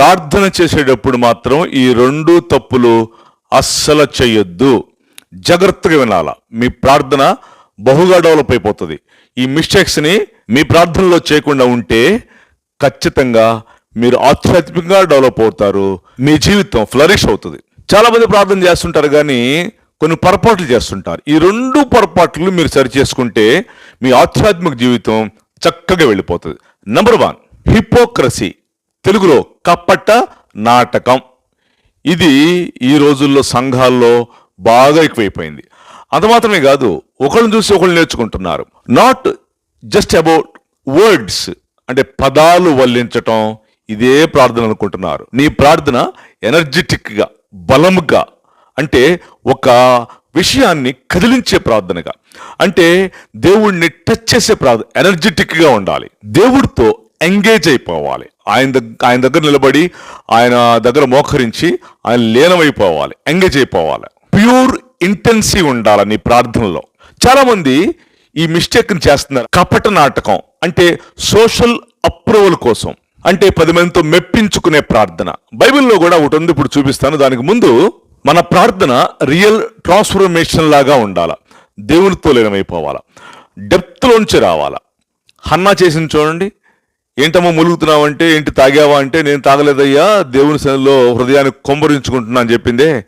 ప్రార్థన చేసేటప్పుడు మాత్రం ఈ రెండు తప్పులు అస్సలు చేయొద్దు. జాగ్రత్తగా వినాల. మీ ప్రార్థన బహుగా డెవలప్ అయిపోతుంది. ఈ మిస్టేక్స్ని మీ ప్రార్థనలో చేయకుండా ఉంటే ఖచ్చితంగా మీరు ఆధ్యాత్మికంగా డెవలప్ అవుతారు. మీ జీవితం ఫ్లరిష్ అవుతుంది. చాలా మంది ప్రార్థన చేస్తుంటారు కానీ కొన్ని పొరపాట్లు చేస్తుంటారు. ఈ రెండు పొరపాట్లు మీరు సరి చేసుకుంటే మీ ఆధ్యాత్మిక జీవితం చక్కగా వెళ్ళిపోతుంది. నెంబర్ వన్ హిపోక్రసీ తెలుగులో కప్పట్ట నాటకం. ఇది ఈ రోజుల్లో సంఘాల్లో బాగా ఎక్కువైపోయింది. అంత మాత్రమే కాదు ఒకళ్ళని చూసి ఒకళ్ళు నేర్చుకుంటున్నారు. నాట్ జస్ట్ అబౌట్ వర్డ్స్ అంటే పదాలు వల్లించటం ఇదే ప్రార్థన అనుకుంటున్నారు. నీ ప్రార్థన ఎనర్జెటిక్గా బలముగా అంటే ఒక విషయాన్ని కదిలించే ప్రార్థనగా. అంటే దేవుణ్ణి టచ్ చేసే ప్రార్థన ఎనర్జెటిక్గా ఉండాలి. దేవుడితో ఎంగేజ్ అయిపోవాలి. ఆయన దగ్గర ఆయన దగ్గర నిలబడి ఆయన దగ్గర మోకరించి ఆయన లీనమైపోవాలి ఎంగేజ్ అయిపోవాలి. ప్యూర్ ఇంటెన్సివ్ ఉండాలి నీ ప్రార్థనలో. చాలామంది ఈ మిస్టేక్ని చేస్తున్నారు. కపట నాటకం అంటే సోషల్ అప్రూవల్ కోసం. అంటే పది మందితో మెప్పించుకునే ప్రార్థన. బైబిల్లో కూడా ఒకటి ఉంది ఇప్పుడు చూపిస్తాను. దానికి ముందు మన ప్రార్థన రియల్ ట్రాన్స్ఫర్మేషన్ లాగా ఉండాల. దేవునితో లీనమైపోవాలా. డెప్త్లోంచి రావాలా. హన్నా చేసింది చూడండి. ఏంటమ్మా ములుగుతున్నావు అంటే ఏంటి తాగావా అంటే నేను తాగలేదయ్యా దేవుని సన్నిధిలో హృదయాన్ని కొంబరించుకుంటున్నా అని చెప్పిందే.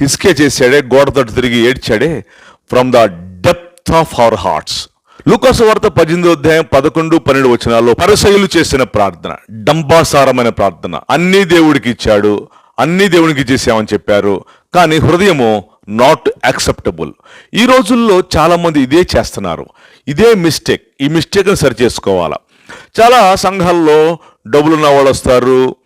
హిస్కే చేశాడే గోడ తట్టు తిరిగి ఏడ్చాడే. From the depth of our hearts లూకాసు వార్త పద్దెనిమిది అధ్యాయం పదకొండు పన్నెండు వచనాల్లో పరసయులు చేసిన ప్రార్థన డంబాసారమైన ప్రార్థన. అన్ని దేవుడికి ఇచ్చాడు అన్ని దేవునికి చేసామని చెప్పారు. కానీ హృదయము నాట్ యాక్సెప్టబుల్ ఈ రోజుల్లో చాలామంది ఇదే చేస్తున్నారు. ఇదే మిస్టేక్ ఈ మిస్టేక్ని సరి చేసుకోవాలా చాలా సంఘాల్లో డబ్బులున్న వాళ్ళు వస్తారు.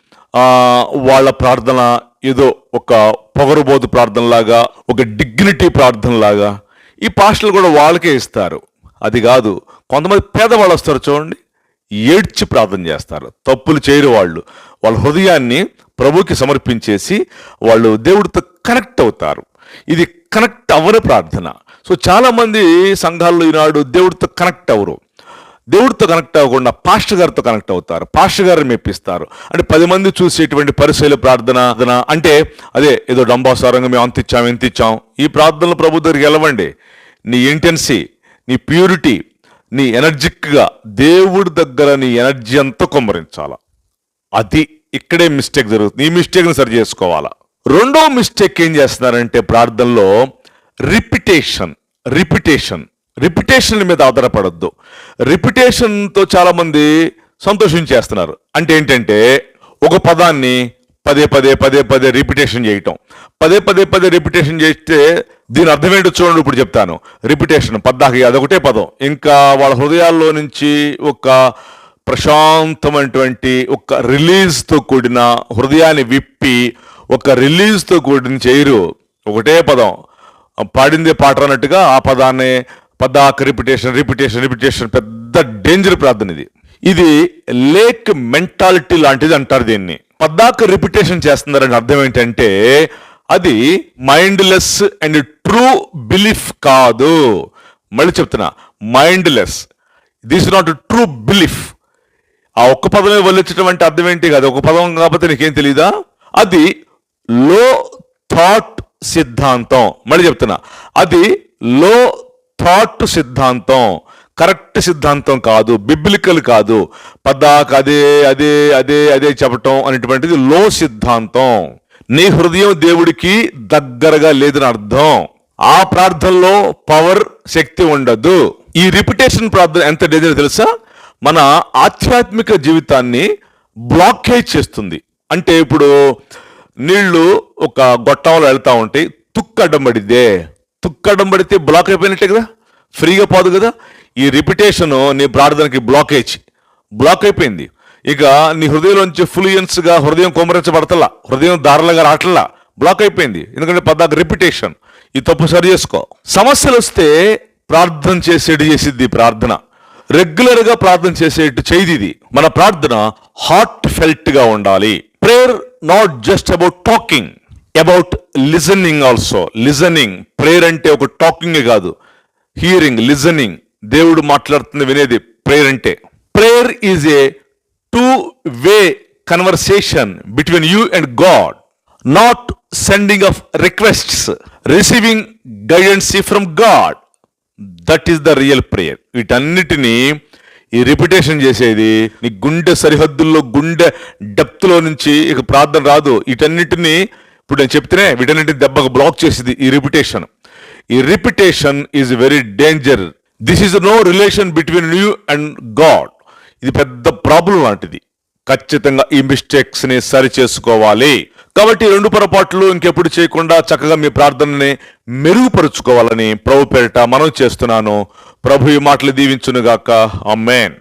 వాళ్ళ ప్రార్థన ఏదో ఒక పొగరుబోతు ప్రార్థనలాగా ఒక డిగ్నిటీ ప్రార్థనలాగా ఈ పాస్టర్లు కూడా వాళ్ళకే ఇస్తారు. అది కాదు కొంతమంది పేదవాళ్ళు వస్తారు చూడండి ఏడ్చి ప్రార్థన చేస్తారు. తప్పులు చేయరు వాళ్ళు. వాళ్ళ హృదయాన్ని ప్రభుకి సమర్పించేసి వాళ్ళు దేవుడితో కనెక్ట్ అవుతారు. ఇది కనెక్ట్ అవ్వని ప్రార్థన. సో చాలామంది సంఘాల్లో ఈనాడు దేవుడితో కనెక్ట్ అవ్వరు. దేవుడితో కనెక్ట్ అవ్వకుండా పాస్టర్ గారితో కనెక్ట్ అవుతారు. పాస్టర్ గారిని మెప్పిస్తారు. అంటే పది మంది చూసేటువంటి పరిశీల ప్రార్థన ప్రార్థన అంటే అదే ఏదో డంబాసారంగా మేము అంత ఇచ్చాం ఎంత ఇచ్చాం. ఈ ప్రార్థనలు ప్రభు దగ్గరికి వెళ్ళవండి. నీ ఇంటెన్సీ నీ ప్యూరిటీ నీ ఎనర్జిక్గా దేవుడి దగ్గర నీ ఎనర్జీ అంతా కొమ్మరించాల? అది ఇక్కడే మిస్టేక్ జరుగుతుంది. ఈ మిస్టేక్ని సరి చేసుకోవాలా? రెండో మిస్టేక్ ఏం చేస్తున్నారంటే ప్రార్థనలో రిపిటేషన్ రిపిటేషన్. రిపిటేషన్ మీద ఆధారపడద్దు. రిపిటేషన్తో చాలామంది సంతోషించేస్తున్నారు. అంటే ఏంటంటే ఒక పదాన్ని పదే పదే పదే పదే రిపిటేషన్ చేయటం. పదే పదే పదే రిపిటేషన్ చేస్తే దీని అర్థం ఏంటో చూడండి ఇప్పుడు చెప్తాను. రిపిటేషన్ పద్దాకి అదొకటే పదం. ఇంకా వాళ్ళ హృదయాల్లో నుంచి ఒక ప్రశాంతమైనటువంటి ఒక రిలీజ్తో కూడిన హృదయాన్ని విప్పి ఒక రిలీజ్తో కూడిన చేయరు. ఒకటే పదం. పాడిందే పాట అన్నట్టుగా ఆ పదాన్ని పదాక రిపిటేషన్ రిపిటేషన్ రిపిటేషన్ పెద్ద డేంజర్ ప్రార్థన ఇది. ఇది లేక్ మెంటాలిటీ లాంటిది అంటారు దీన్ని. పద్దాక రిపిటేషన్ చేస్తున్నారని అర్థం ఏంటంటే అది మైండ్లెస్ అండ్ ట్రూ బిలీఫ్ కాదు. మళ్ళీ చెప్తున్నా mindless this not true belief ఆ ఒక్క పదమే వల్లించడం అంటే అర్థం ఏంటి కాదు? ఒక పదం కాకపోతే నీకేం తెలీదా? అది లో థాట్ సిద్ధాంతం. మళ్ళీ చెప్తున్నా అది లో థాట్ సిద్ధాంతం కరెక్ట్ సిద్ధాంతం కాదు బిబ్లికల్ కాదు. పద్దాక అదే అదే అదే అదే చెప్పటం అనేటువంటిది లో సిద్ధాంతం. నీ హృదయం దేవుడికి దగ్గరగా లేదని అర్థం. ఆ ప్రార్థనలో పవర్ శక్తి ఉండదు. ఈ రిపిటేషన్ ప్రార్థన ఎంత డేంజర్ తెలుసా? మన ఆధ్యాత్మిక జీవితాన్ని బ్లాకేజ్ చేస్తుంది. అంటే ఇప్పుడు నీళ్ళు ఒక గొట్టంలో వెళ్తా ఉంటాయి తుక్కు తుక్కడం పడితే బ్లాక్ అయిపోయినట్టే కదా? ఫ్రీగా పోదు కదా? ఈ రిపిటేషన్ నీ ప్రార్థనకి బ్లాకేజ్ బ్లాక్ అయిపోయింది. ఇక నీ హృదయంలోంచి ఫ్లూయెన్స్గా హృదయం కొమరించబడతలా హృదయం దారులుగా రావట్లా బ్లాక్ అయిపోయింది. ఎందుకంటే పద్దాక రిపిటేషన్ ఈ తప్పు సరి చేసుకో. సమస్యలు వస్తే ప్రార్థన చేసేటి చేసిద్ది ప్రార్థన. రెగ్యులర్గా ప్రార్థన చేసేట్టు చేది ఇది. మన ప్రార్థన హార్ట్ ఫెల్ట్గా ఉండాలి. Prayer not just about talking about listening also listening prayer అంటే ఒక టాకింగ్ కాదు. హియరింగ్ లిజనింగ్ దేవుడు మాట్లాడుతుంది వినేది ప్రేయర్ అంటే. Prayer is a two way conversation between you and God not sending of requests receiving guidance from God that is the real prayer వీటన్నిటినీ ఈ repetition చేసేది నీ గుండె సరిహద్దుల్లో గుండె డెప్త్లో నుంచి ఇక ప్రార్థన రాదు. వీటన్నిటినీ ఇప్పుడు నేను చెప్తేనే వీటన్నిటిని దెబ్బకు బ్లాక్ చేసేది ఈ రిపిటేషన్ ఈ repetition is very danger this is no relation between you and God ఇది పెద్ద ప్రాబ్లం లాంటిది. ఖచ్చితంగా ఈ మిస్టేక్స్ని సరి చేసుకోవాలి. కాబట్టి రెండు పొరపాట్లు ఇంకెప్పుడు చేయకుండా చక్కగా మీ ప్రార్థనని మెరుగుపరుచుకోవాలని ప్రభు పేరిట మనం చేస్తున్నాను. ప్రభు ఈ మాటలు దీవించునుగాక. అమ్మేన్